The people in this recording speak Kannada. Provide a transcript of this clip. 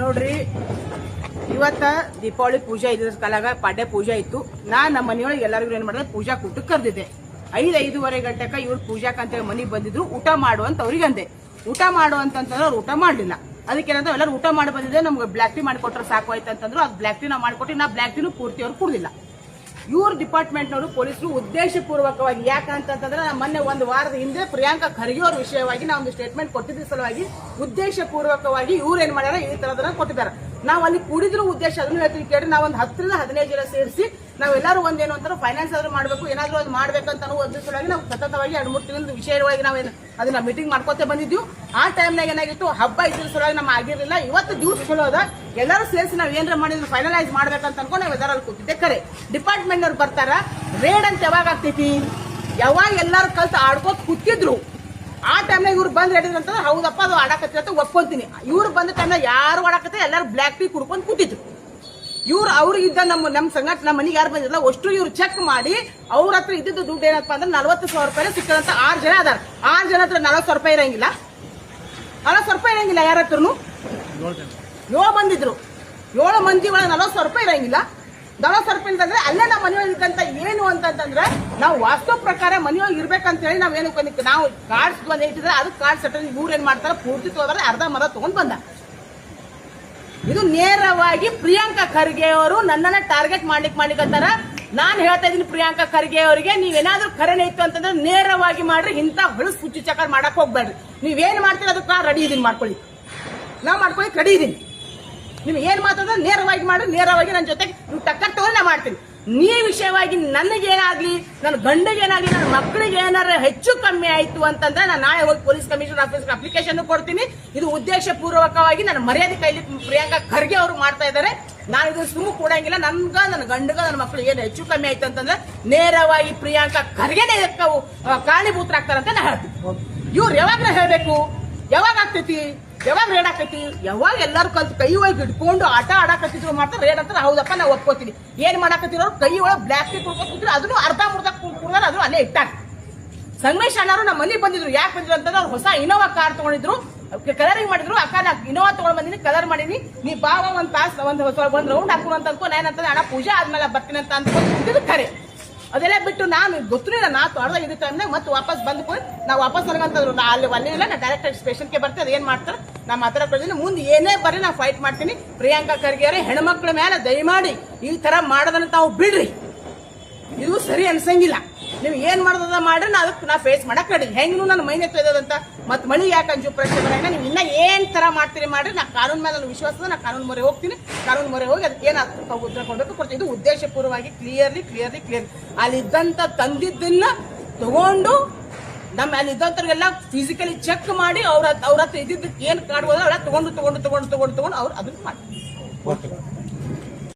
ನೋಡ್ರಿ, ಇವತ್ತ ದೀಪಾವಳಿ ಪೂಜೆ ಇದ್ದ ಕಾಲಾಗ ಪಾಡ್ಯ ಪೂಜೆ ಇತ್ತು ನಾ ನಮ್ಮ ಮನೆಯೊಳಗೆ ಎಲ್ಲರಿಗೂ ಏನ್ ಮಾಡಿದೆ, ಪೂಜಾ ಕೂಟ ಕರೆದಿದ್ದೆ. ಐದು, ಐದೂವರೆ ಗಂಟೆಕ ಇವ್ರು ಪೂಜಾಕ್ ಅಂತ ಮನೆಗೆ ಬಂದಿದ್ರು, ಊಟ ಮಾಡು ಅಂತ ಅವ್ರಿಗೆ ಅಂದೆ. ಊಟ ಮಾಡು ಅಂತಂತಂದ್ರೆ ಅವ್ರು ಊಟ ಮಾಡಲಿಲ್ಲ. ಅದಕ್ಕೆ ಏನಂದ್ರೆ ಎಲ್ಲರೂ ಊಟ ಮಾಡಿ ಬಂದಿದ್ದೆ, ನಮ್ಗೆ ಬ್ಲಾಕ್ ಟೀ ಮಾಡಿಕೊಟ್ರೆ ಸಾಕು ಆಯ್ತು ಅಂತಂದ್ರು ಅದು ಬ್ಲಾಕ್ ಟೀ ನಾವು ಮಾಡಿಕೊಟ್ಟು ನಾ ಬ್ಲಾಕ್ ಟೀನು ಪೂರ್ತಿ ಅವ್ರು ಕುಡ್ದಿಲ್ಲ. ಇವ್ರ ಡಿಪಾರ್ಟ್ಮೆಂಟ್ನವರು ಪೊಲೀಸರು ಉದ್ದೇಶಪೂರ್ವಕವಾಗಿ ಯಾಕಂತಂತಂದ್ರೆ ನಾನು ಮೊನ್ನೆ ಒಂದು ವಾರದ ಹಿಂದೆ ಪ್ರಿಯಾಂಕಾ ಖರ್ಗೆ ಅವ್ರ ವಿಷಯವಾಗಿ ನಾವು ಒಂದು ಸ್ಟೇಟ್ಮೆಂಟ್ ಕೊಟ್ಟಿದ್ದ ಸಲುವಾಗಿ ಉದ್ದೇಶಪೂರ್ವಕವಾಗಿ ಇವ್ರು ಏನ್ ಮಾಡ್ಯಾರ ಈ ತರದನ್ನ ಕೊಟ್ಟಿದ್ದಾರೆ. ನಾವು ಅಲ್ಲಿ ಕೂಡಿದ್ರು ಉದ್ದೇಶ ಅದನ್ನು ಹೇಳ್ತೀವಿ ಕೇಳಿ ನಾವು ಒಂದು ಹತ್ತರಿಂದ ಹದಿನೈದು ಜನ ಸೇರಿಸಿ ನಾವೆಲ್ಲರೂ ಒಂದೇನು ಅಂತಾರೆ ಫೈನಾನ್ಸ್ ಆದರೂ ಮಾಡಬೇಕು, ಏನಾದರೂ ಅದು ಮಾಡ್ಬೇಕಂತ ಅನ್ನೋ ಸಲುವಾಗಿ ನಾವು ಸತತವಾಗಿ ಎರಡು ಮೂರು ತಿಂಗಳ ವಿಷಯವಾಗಿ ನಾವೇನು ಅದನ್ನ ಮೀಟಿಂಗ್ ಮಾಡ್ಕೋತೆ ಬಂದಿದ್ದೀವಿ ಆ ಟೈಮ್ನಾಗ ಏನಾಗಿತ್ತು, ಹಬ್ಬ ಇದ್ರ ಸಲುವಾಗಿ ನಮ್ಮ ಆಗಿರಲಿಲ್ಲ. ಇವತ್ತು ದಿವಸ ಚಲೋ ಅದ. ಎಲ್ಲರೂ ಸೇರಿಸಿ ನಾವು ಏನಾರ ಮಾಡಿದ್ರು ಫೈನಲೈಸ್ ಮಾಡ್ಬೇಕಂತ ಅನ್ಕೊಂಡು ನಾವು ಎಲ್ಲರಲ್ಲಿ ಕೂತಿದ್ದೆ ಕರೆ ಡಿಪಾರ್ಟ್ಮೆಂಟ್ ಅವ್ರು ಬರ್ತಾರ ರೇಡ್ ಅಂತ ಯಾವಾಗ ಆಗ್ತೈತಿ? ಯಾವಾಗ ಎಲ್ಲರೂ ಕಲ್ತು ಆಡ್ಕೋತ ಕೂತಿದ್ರು? ಆ ಟೈಮ್ನಾಗ ಇವ್ರು ಬಂದ್ ಹೇಳಿದ್ರು ಅಂತಂದ್ರೆ ಹೌದಪ್ಪ, ಅದು ಆಡಕತ್ತಿ ಅಂತ ಒಪ್ಕೊಂತೀನಿ. ಇವ್ರು ಬಂದ ಟೈಮ್ನಾಗ ಯಾರು ಆಡಕತ್ತೆ ಎಲ್ಲರೂ ಬ್ಲ್ಯಾಕ್ ಟೀ ಕುಡ್ಕೊಂಡು ಕೂತಿದ್ರು. ಇವ್ರು ಅವ್ರಿಗಿದ್ದ ನಮ್ಮ ನಮ್ಮ ಸಂಘಟ ನಮ್ಮ ಮನೆಗೆ ಯಾರು ಬಂದಿರಲ್ಲ ಅಷ್ಟು ಇವ್ರು ಚೆಕ್ ಮಾಡಿ ಅವ್ರ ಹತ್ರ ಇದ್ದಿದ್ದು ದುಡ್ಡು ಏನಪ್ಪ ಅಂದ್ರೆ ನಲ್ವತ್ತು ಸಾವಿರ ರೂಪಾಯಿ ಸಿಕ್ಕದಂತ ಆರು ಜನ ಅದಾರ. ಆರು ಜನ ಹತ್ರ ನಲ್ವತ್ತು ಸಾವಿರ ರೂಪಾಯಿ ಇರಂಗಿಲ್ಲ. ನಲವತ್ತು ಸಾವಿರ ರೂಪಾಯಿ ಇರಂಗಿಲ್ಲ ಯಾರ ಹತ್ರನು? ಏಳು ಬಂದಿದ್ರು ಏಳು ಮಂದಿ ಒಳಗೆ ನಲವತ್ತು ಸಾವಿರ ರೂಪಾಯಿ ಇರಂಗಿಲ್ಲ. ನಲವತ್ತು ಸಾವಿರ ರೂಪಾಯಿ ಅಂತಂದ್ರೆ ಅಲ್ಲೇ ನಮ್ಮ ಮನೆಯೊಳಗೆ ಇದ್ದಂತ ಏನು ಅಂತಂತಂದ್ರೆ ನಾವು ವಾಸ್ತು ಪ್ರಕಾರ ಮನೆಯೊಳಗೆ ಇರ್ಬೇಕಂತ ಹೇಳಿ ನಾವು ಏನು ಬಂದಿತ್ತು ನಾವು ಕಾರ್ಡ್ಸ್ ಬಂದು ಇಟ್ಟಿದ್ರೆ ಅದು ಕಾರ್ಡ್ ಸೆಟಲ್ ಇವ್ರು ಏನ್ ಮಾಡ್ತಾರೆ? ಪೂರ್ತಿ ತೋದ್ರೆ ಅರ್ಧ ಮರ ತಗೊಂಡ್ ಬಂದ. ಇದು ನೇರವಾಗಿ ಪ್ರಿಯಾಂಕಾ ಖರ್ಗೆ ಅವರು ನನ್ನನ್ನ ಟಾರ್ಗೆಟ್ ಮಾಡ್ಲಿಕ್ಕೆ ಮಾಡ್ಲಿಕ್ಕಂತಾರ. ನಾನು ಹೇಳ್ತಾ ಇದೀನಿ ಪ್ರಿಯಾಂಕಾ ಖರ್ಗೆ ಅವರಿಗೆ, ನೀವೇನಾದ್ರೂ ಕರೆನೆ ಇತ್ತು ಅಂತಂದ್ರೆ ನೇರವಾಗಿ ಮಾಡ್ರಿ, ಇಂಥ ಹೊಳಸ್ ಹುಚ್ಚು ಚಕರ್ ಮಾಡಕ್ ಹೋಗ್ಬೇಡ್ರಿ. ನೀವೇನು ಮಾಡ್ತೀರ ಅದಕ್ಕೆ ನಾ ರೆಡಿ ಇದೀನಿ, ಮಾಡ್ಕೊಳ್ಳಿ. ನಾ ಮಾಡ್ಕೊಳ್ಳಿ ರೆಡಿ ಇದೀನಿ. ನಿಮ್ಗೆ ಏನು ಮಾತಾಡಿದ್ರೆ ನೇರವಾಗಿ ಮಾಡಿ ನೇರವಾಗಿ ನನ್ನ ಜೊತೆಗೆ ನೀವು ನಾ ಮಾಡ್ತೀನಿ. ನೀ ವಿಷಯವಾಗಿ ನನಗೇನಾಗ್ಲಿ ನನ್ನ ಗಂಡಗೇನಾಗ್ಲಿ ನನ್ನ ಮಕ್ಕಳಿಗೆ ಏನಾರ ಹೆಚ್ಚು ಕಮ್ಮಿ ಆಯ್ತು ಅಂತಂದ್ರೆ ನಾನು ನಾಳೆ ಹೋಗಿ ಪೊಲೀಸ್ ಕಮಿಷನರ್ ಆಫೀಸ್ಗೆ ಅಪ್ಲಿಕೇಶನ್ ಕೊಡ್ತೀನಿ. ಇದು ಉದ್ದೇಶ ಪೂರ್ವಕವಾಗಿ ನನ್ನ ಮರ್ಯಾದೆ ಕೈಲಿ ಪ್ರಿಯಾಂಕಾ ಖರ್ಗೆ ಅವರು ಮಾಡ್ತಾ ಇದ್ದಾರೆ ನಾನು ಇದು ಸುಮ್ಮ ಕೊಡಂಗಿಲ್ಲ. ನನ್ಗ, ನನ್ನ ಗಂಡಗ, ನನ್ನ ಮಕ್ಕಳಿಗೆ ಏನು ಹೆಚ್ಚು ಕಮ್ಮಿ ಆಯ್ತು ಅಂತಂದ್ರೆ ನೇರವಾಗಿ ಪ್ರಿಯಾಂಕಾ ಖರ್ಗೆನೇ ಕಾರಣೀಭೂತರಾಗ್ತಾರಂತ ನಾ ಹೇಳ್ತೀನಿ. ಇವ್ರು ಯಾವಾಗ ಹೇಳ್ಬೇಕು, ಯಾವಾಗ ಆಗ್ತೈತಿ? ಯಾವಾಗ ರೇಡ್ ಆಕೈತಿ ಯಾವಾಗ ಎಲ್ಲರೂ ಕಲ್ತು ಕೈ ಒಳಗೆ ಇಟ್ಕೊಂಡು ಆಟ ಆಡಾಕತ್ತಿದ್ರು ಮಾಡ್ತಾರೆ ರೇಡ್ ಅಂತ ಹೌದಪ್ಪ, ನಾವು ಒಪ್ಕೋತೀನಿ ಏನ್ ಮಾಡಾಕತ್ತಿರೋ ಕೈ ಒಳಗೆ ಬ್ಲಾಕ್ ಟೀ ಕುಡ್ಕೊತಿದ್ರು ಅದನ್ನು ಅರ್ಧ ಮುರ್ಧ ಕುಡ್ಕೊಂಡ್ರೆ ಅದು ಅಲ್ಲೇ ಇಟ್ಟಾರ. ಸಂಗಮೇಶ್ ಅಣ್ಣರು ನಮ್ಮ ಮನೆಗೆ ಬಂದಿದ್ರು. ಯಾಕೆ ಬಂದಿದ್ರು ಅಂತಂದ್ರೆ ಅವ್ರು ಹೊಸ ಇನೋವಾ ಕಾರ್ ತಗೊಂಡಿದ್ರು. ಕಲರಿಂಗ್ ಮಾಡಿದ್ರು. ಅಕ್ಕ ನಾ ಇನೋವಾ ತಗೊಂಡ್ ಬಂದಿನಿ ಕಲರ್ ಮಾಡೀನಿ. ನೀ ಬಾವ ಒಂದ್ ತಾಸ್, ಒಂದ್ ಒಂದ್ ರೌಂಡ್ ಹಾಕೊಂಡು ಅಂತ ಅನ್ಕೊ. ನಾನು ಅಣ್ಣ, ಪೂಜೆ ಆದ್ಮೇಲೆ ಬರ್ತೀನಿ ಅಂತ ಅನ್ಕೊಂಡು ಖರೆ ಅದೆಲ್ಲ ಬಿಟ್ಟು ನಾನು ಗೊತ್ತಿರಲಿಲ್ಲ, ನಾ ತೊಡ್ದ ಇದ್ದ ಟೈಮ್ನಾಗ ಮತ್ತೆ ವಾಪಸ್ ಬಂದು ಕೂಡ ನಾವು ವಾಪಸ್ ನನಗಂತಂದ್ರು ನಾ ಅಲ್ಲಿ ಒಲ್ಲಿಲ್ಲ ನಾ ಡೈರೆಕ್ಟ್ ಸ್ಟೇಷನ್ಗೆ ಬರ್ತೀನಿ, ಅದೇನ್ ಮಾಡ್ತಾರೆ? ನಾ ಮಾತಾಡ್ಕೊಳ್ತೀನಿ ಮುಂದೆ ಏನೇ ಬರೀ ನಾ ಫೈಟ್ ಮಾಡ್ತೀನಿ. ಪ್ರಿಯಾಂಕಾ ಖರ್ಗೆ ಅವರೇ ಹೆಣ್ಮಕ್ಳ ಮೇಲೆ ದಯಮಾಡಿ ಈ ತರ ಮಾಡೋದನ್ನು ತಾವು ಬಿಡ್ರಿ. ಇದು ಸರಿ ಅನ್ಸಂಗಿಲ್ಲ. ನೀವು ಏನು ಮಾಡೋದ ಮಾಡ್ರಿ, ನಾ ಅದಕ್ಕೆ ನಾ ಫೇಸ್ ಮಾಡಕ್ಕೆ ರೆಡಿ ಹೆಂಗೂ ನನ್ನ ಮೈನೆ ತೊಯ್ದದಂತ ಮತ್ತು ಮಳಿ ಯಾಕೆ ಅಂಜು ಪ್ರಶ್ನೆ ಬರೋಣ ನೀವು ಇನ್ನ ಏನು ತರ ಮಾಡ್ತೀರಿ ಮಾಡ್ರಿ, ನಾ ಕಾನೂನ್ ಮೇಲೆ ನನ್ನ ವಿಶ್ವಾಸದ ನಾ ಕಾನೂನು ಮೊರೆ ಹೋಗ್ತೀನಿ. ಕಾನೂನು ಮೊರೆ ಹೋಗಿ ಅದಕ್ಕೆ ಏನ್ ಆಗ್ತದೆ ಉತ್ತರ ಕೊಡ್ಬೇಕು ಕೊಡ್ತೀನಿ. ಇದು ಉದ್ದೇಶಪೂರ್ವವಾಗಿ ಕ್ಲಿಯರ್ಲಿ ಕ್ಲಿಯರ್ಲಿ ಕ್ಲಿಯರ್ ಅಲ್ಲಿದ್ದಂತ ತಂದಿದ್ದನ್ನ ತಗೊಂಡು ನಮ್ಮ ಅಲ್ಲಿ ಫಿಸಿಕಲಿ ಚೆಕ್ ಮಾಡಿ ಅವ್ರ ಅವ್ರ ಹತ್ರ ಇದ್ದಿದ್ದಕ್ಕೆ ಏನು ಕಾಡ್ಬೋದ ಅವೆಲ್ಲ ತಗೊಂಡು ತಗೊಂಡು ತಗೊಂಡು ತಗೊಂಡು ತಗೊಂಡು ಅವ್ರು ಅದನ್ನ ಮಾಡಿ